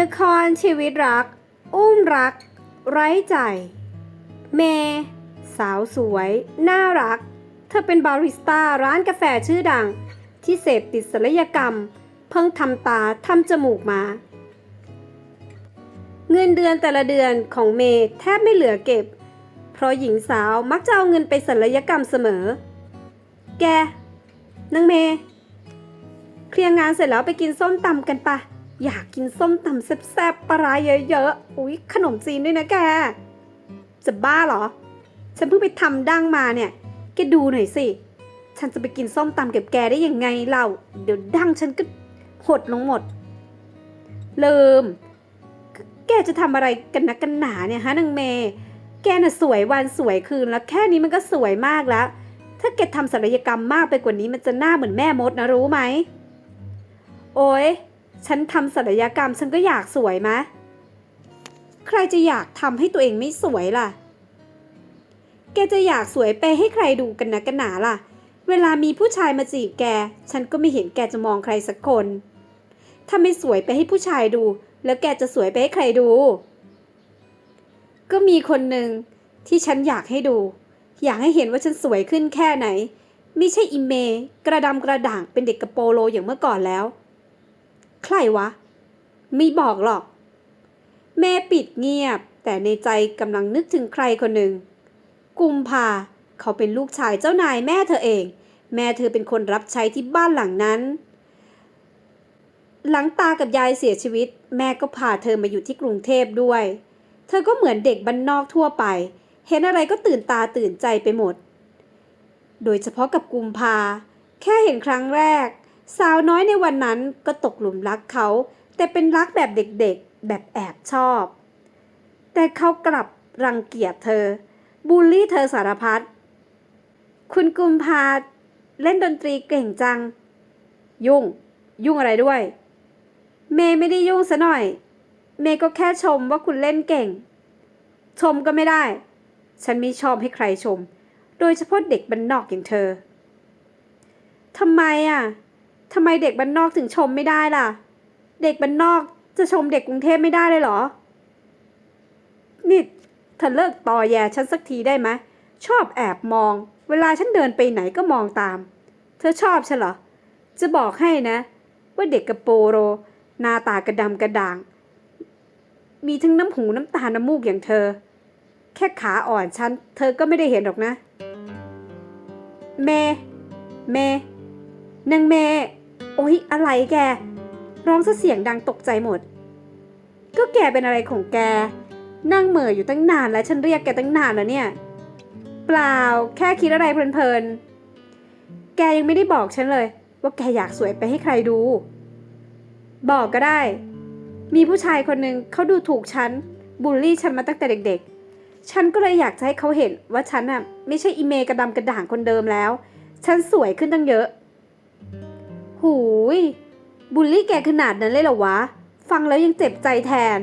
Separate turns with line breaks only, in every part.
ละครชีวิตรัก อุ้มรัก ไร้ใจ เม สาวสวย น่ารัก เธอเป็นบาริสต้าร้านกาแฟชื่อดัง ที่เสพติดศัลยกรรม เพิ่งทำตาทำจมูกมา เงินเดือนแต่ละเดือนของเมแทบไม่เหลือเก็บ เพราะหญิงสาวมักจะเอาเงินไปศัลยกรรมเสมอ แกนางเม เคลียร์งานเสร็จแล้วไปกินส้มตำกันปะ อยากกินส้มตำแซ่บๆปลาเยอะๆ อุ๊ย ขนมจีนด้วยนะแก จะบ้าเหรอ ฉันเพิ่งไปทำดั้งมาเนี่ย แกดูหน่อยสิ ฉันจะไปกินส้มตำกับแกได้ยังไงเล่า เดี๋ยวดั้งฉันก็หดลงหมด เลิม แกจะทำอะไรกันนักกันหนาเนี่ยฮะนางเมย์แกน่ะสวยวันสวยคืนแล้วแค่นี้มันก็สวยมากแล้ว ถ้าแกทำศัลยกรรมมากไปกว่านี้มันจะหน้าเหมือนแม่มดนะรู้ไหม โอ้ย ฉันทำศัลยกรรมฉันก็อยากสวยมะ ใครจะอยากทำให้ตัวเองไม่สวยล่ะ แกจะอยากสวยไปให้ใครดูกันนะกันหนาล่ะ เวลามีผู้ชายมาจีบแก ฉันก็ไม่เห็นแกจะมองใครสักคน ถ้าไม่สวยไปให้ผู้ชายดู แล้วแกจะสวยไปให้ใครดู ก็มีคนหนึ่งที่ฉันอยากให้ดู อยากให้เห็นว่าฉันสวยขึ้นแค่ไหน ไม่ใช่อิเม กระดำกระด่างเป็นเด็กกระโปโลอย่างเมื่อก่อนแล้ว ใครวะ ไม่บอกหรอกแม่ปิดเงียบ แต่ในใจกำลังนึกถึงใครคนหนึ่ง กุมภาเขาเป็นลูกชายเจ้านายแม่เธอเอง แม่เธอเป็นคนรับใช้ที่บ้านหลังนั้น หลังตากับยายเสียชีวิต แม่ก็พาเธอมาอยู่ที่กรุงเทพด้วย เธอก็เหมือนเด็กบ้านนอกทั่วไป เห็นอะไรก็ตื่นตาตื่นใจไปหมด โดยเฉพาะกับกุมภาแค่เห็นครั้งแรก สาวน้อยในวันนั้นก็ตกหลุมรักเขา แต่เป็นรักแบบเด็กๆ แบบแอบชอบ แต่เขากลับรังเกียจเธอ บูลลี่เธอสารพัดคุณกุมภาเล่นดนตรีเก่งจัง ยุ่ง ยุ่งอะไรด้วย เมย์ไม่ได้ยุ่งซะหน่อย เมย์ก็แค่ชมว่าคุณเล่นเก่ง ชมก็ไม่ได้ ฉันไม่ชอบให้ใครชม โดยเฉพาะเด็กบ้านนอกอย่างเธอทำไมอะ ทำไมเด็กบ้านนอกถึงชมไม่ได้ล่ะ เด็กบ้านนอกจะชมเด็กกรุงเทพไม่ได้เลยเหรอ นี่เธอเลิกตอแยฉันสักทีได้ไหมชอบแอบมอง เวลาฉันเดินไปไหนก็มองตาม เธอชอบฉันเหรอ จะบอกให้นะ ว่าเด็กกระโปโรหน้าตากระดำกระด่าง มีทั้งน้ำหูน้ำตา น้ำมูกอย่างเธอ แค่ขาอ่อนฉัน เธอก็ไม่ได้เห็นหรอกนะ เม เมนางเม โอ๊ย อะไรแก ร้องซะเสียงดังตกใจหมด ก็แกเป็นอะไรของแก นั่งเหม่ออยู่ตั้งนานแล้วฉันเรียกแกตั้งนานแล้วเนี่ย เปล่าแค่คิดอะไรเพลินๆ แกยังไม่ได้บอกฉันเลย ว่าแกอยากสวยไปให้ใครดู บอกก็ได้ มีผู้ชายคนหนึ่งเขาดูถูกฉันบูลลี่ฉันมาตั้งแต่เด็ก ๆ ฉันก็เลยอยากจะให้เขาเห็นว่าฉันอะไม่ใช่อีเมกระดำกระด่างคนเดิมแล้ว ฉันสวยขึ้นตั้งเยอะ หูย บูลลี่แกขนาดนั้นเลยเหรอวะ ฟังแล้วยังเจ็บใจแทน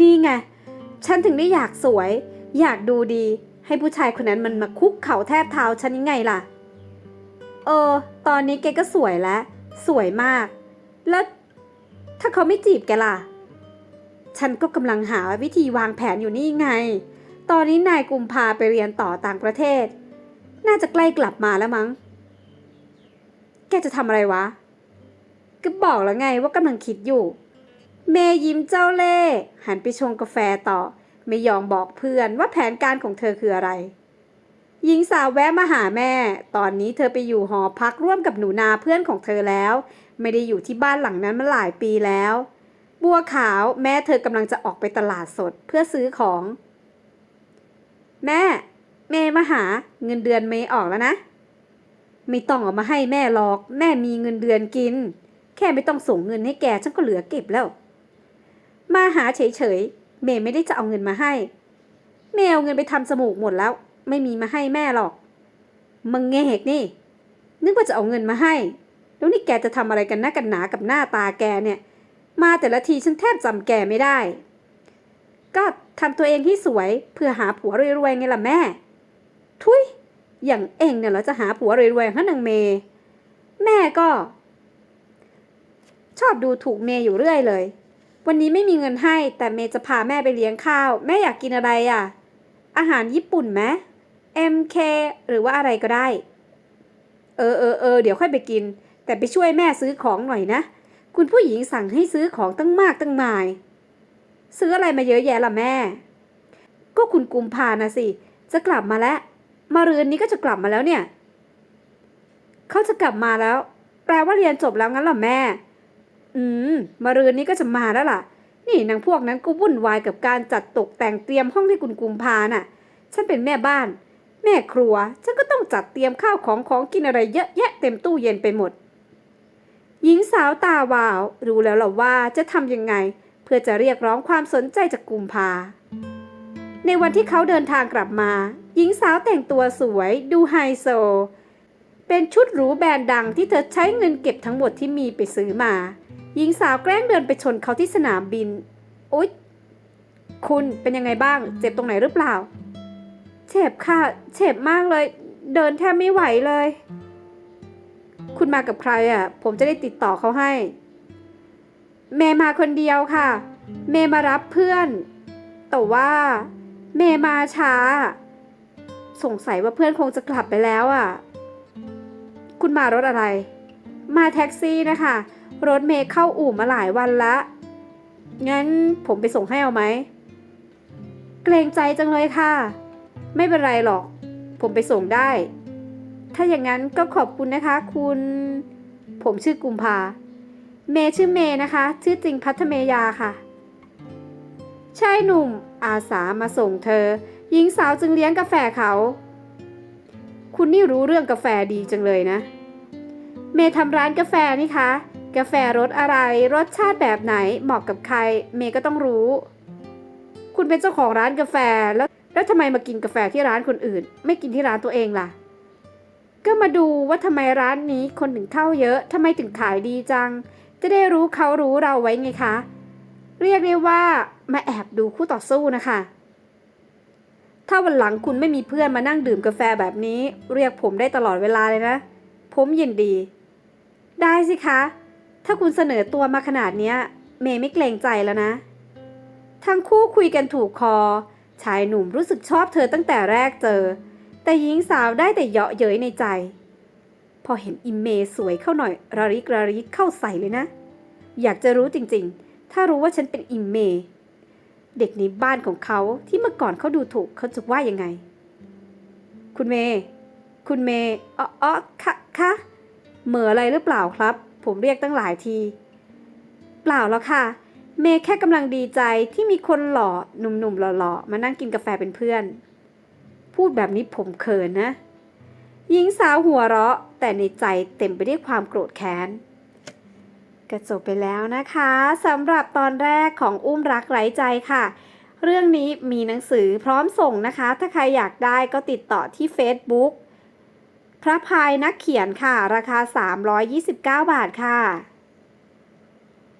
นี่ไง ฉันถึงได้อยากสวย อยากดูดี ให้ผู้ชายคนนั้นมันมาคุกเข่าแทบเท้าฉันยังไงล่ะ เออ ตอนนี้แกก็สวยแล้ว สวยมาก แล้วถ้าเขาไม่จีบแกล่ะ ฉันก็กำลังหาวิธีวางแผนอยู่นี่ไง ตอนนี้นายกุมภาไปเรียนต่อต่างประเทศ น่าจะใกล้กลับมาแล้วมั้ง กจะทำอะไรวะ ก็บอกแล้วไงว่ากำลังคิดอยู่ เมย์ยิ้มเจ้าเล่ห์หันไปชงกาแฟต่อ ไม่ยอมบอกเพื่อนว่าแผนการของเธอคืออะไร หญิงสาวแวะมาหาแม่ ตอนนี้เธอไปอยู่หอพักร่วมกับหนูนาเพื่อนของเธอแล้ว ไม่ได้อยู่ที่บ้านหลังนั้นมาหลายปีแล้ว บัวขาวแม่เธอกำลังจะออกไปตลาดสดเพื่อซื้อของ แม่ เมย์มาหาเงินเดือนเมย์ออกแล้วนะ ไม่ต้องเอามาให้แม่หรอก แม่มีเงินเดือนกิน แค่ไม่ต้องส่งเงินให้แกฉันก็เหลือเก็บแล้ว มาหาเฉยๆเมย์ไม่ได้จะเอาเงินมาให้เมย์เอาเงินไปทำจมูกหมดแล้ว ไม่มีมาให้แม่หรอก มึงเงกนี่ นึกว่าจะเอาเงินมาให้ แล้วนี่แกจะทำอะไรกันหน้ากันหนากับหน้าตาแกเนี่ย มาแต่ละทีฉันแทบจำแกไม่ได้ ก็ทำตัวเองที่สวยเพื่อหาผัวรวยๆไงล่ะแม่ ทุย อย่างเองเนี่ยเหราจะหาผัวรวยๆฮะนางเมย์แม่ก็ ชอบดูถูกเมย์อยู่เรื่อยเลย วันนี้ไม่มีเงินให้ แต่เมย์จะพาแม่ไปเลี้ยงข้าว แม่อยากกินอะไรอะ อาหารญี่ปุ่นไหม MK หรือว่าอะไรก็ได้ เออเออเออเดี๋ยวค่อยไปกิน แต่ไปช่วยแม่ซื้อของหน่อยนะ คุณผู้หญิงสั่งให้ซื้อของตั้งมากตั้งมาย ซื้ออะไรมาเยอะแยะล่ะแม่ ก็คุณกุมภานะสิ จะกลับมาแล้ว มารืนนี้ก็จะกลับมาแล้วเนี่ย เขาจะกลับมาแล้ว แปลว่าเรียนจบแล้วงั้นเหรอแม่ อืม มารืนนี้ก็จะมาแล้วล่ะ นี่นางพวกนั้นก็วุ่นวายกับการจัดตกแต่งเตรียมห้องให้คุณกุมภาน่ะ ฉันเป็นแม่บ้าน แม่ครัว ฉันก็ต้องจัดเตรียมข้าวของของกินอะไรเยอะแยะเต็มตู้เย็นไปหมด หญิงสาวตาวาว รู้แล้วล่ะว่าจะทำยังไง เพื่อจะเรียกร้องความสนใจจากกุมภาในวันที่เขาเดินทางกลับมา หญิงสาวแต่งตัวสวยดูไฮโซ เป็นชุดหรูแบรนด์ดังที่เธอใช้เงินเก็บทั้งหมดที่มีไปซื้อมา หญิงสาวแกล้งเดินไปชนเขาที่สนามบินโอ๊ย คุณเป็นยังไงบ้าง เจ็บตรงไหนหรือเปล่า เจ็บค่ะ เจ็บมากเลย เดินแทบไม่ไหวเลย คุณมากับใครอะ ผมจะได้ติดต่อเขาให้ เมย์มาคนเดียวค่ะ เมย์มารับเพื่อน แต่ว่า เมย์มาช้า สงสัยว่าเพื่อนคงจะกลับไปแล้วอะ คุณมารถอะไร มาแท็กซี่นะคะ รถเมย์เข้าอู่มาหลายวันละ งั้นผมไปส่งให้เอาไหม เกรงใจจังเลยค่ะ ไม่เป็นไรหรอก ผมไปส่งได้ ถ้าอย่างนั้นก็ขอบคุณนะคะ คุณ ผมชื่อกุมภา เมย์ชื่อเมย์นะคะ ชื่อจริงพัทเมยาค่ะ ชายหนุ่มอาสามาส่งเธอ หญิงสาวจึงเลี้ยงกาแฟเขา คุณนี่รู้เรื่องกาแฟดีจังเลยนะ เมย์ทำร้านกาแฟนี่คะ กาแฟรสอะไร รสชาติแบบไหน เหมาะกับใคร เมย์ก็ต้องรู้ คุณเป็นเจ้าของร้านกาแฟแล้วแล้วทำไมมากินกาแฟที่ร้านคนอื่น ไม่กินที่ร้านตัวเองล่ะ ก็มาดูว่าทำไมร้านนี้คนถึงเข้าเยอะทำไมถึงขายดีจัง จะได้รู้เขารู้เราไว้ไงคะ เรียกได้ว่ามาแอบดูคู่ต่อสู้นะคะ ถ้าวันหลังคุณไม่มีเพื่อนมานั่งดื่มกาแฟแบบนี้ เรียกผมได้ตลอดเวลาเลยนะ ผมยินดี ได้สิคะ ถ้าคุณเสนอตัวมาขนาดเนี้ยเมย์ไม่เกรงใจแล้วนะ ทั้งคู่คุยกันถูกคอ ชายหนุ่มรู้สึกชอบเธอตั้งแต่แรกเจอ แต่หญิงสาวได้แต่เยาะเย้ยในใจ พอเห็นอิมเมย์สวยเข้าหน่อยระริกระริกเข้าใส่เลยนะ อยากจะรู้จริงๆ ถ้ารู้ว่าฉันเป็นอิมเมย์ เด็กในบ้านของเขาที่เมื่อก่อนเขาดูถูกเขาจะว่ายังไง คุณเมย์คุณเมย์อ๋ออค่ะค่ะเหม่ออะไรหรือเปล่าครับ ผมเรียกตั้งหลายที เปล่าแล้วค่ะ เมย์แค่กำลังดีใจที่มีคนหล่อหนุ่มๆหล่อๆมานั่งกินกาแฟเป็นเพื่อน พูดแบบนี้ผมเขินนะ หญิงสาวหัวเราะแต่ในใจเต็มไปด้วยความโกรธแค้น ก็จบไปแล้วนะคะสำหรับตอนแรกของอุ้มรักไร้ใจค่ะ เรื่องนี้มีหนังสือพร้อมส่งนะคะ ถ้าใครอยากได้ก็ติดต่อที่ Facebook พระพายนักเขียนค่ะ ราคา 329 บาทค่ะ